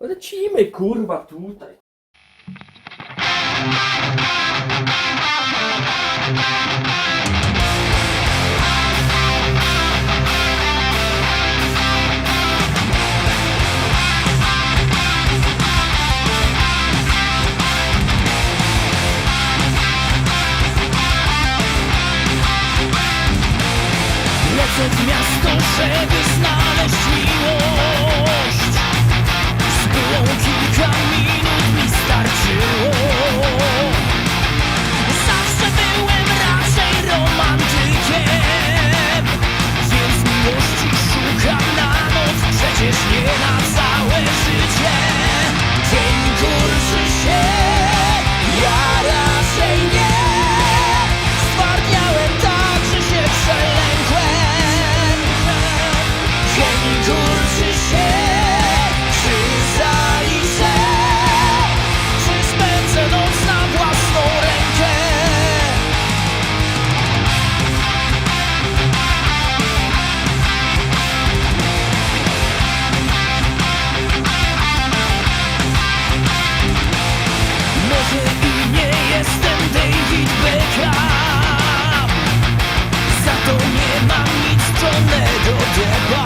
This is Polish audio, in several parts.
Lecimy, kurwa, tutaj. Lecę w miasto, żeby znaleźć miłość 别让问题 dead body.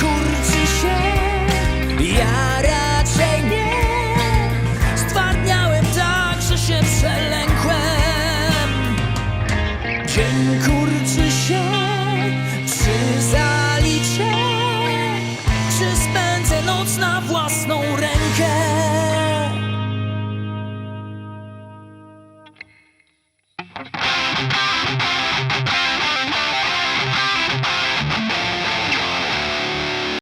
kurczy się Ja raczej nie Stwardniałem tak, że się przelękłem Dzień kurczy się Czy zaliczę? Czy spędzę noc na własną rękę?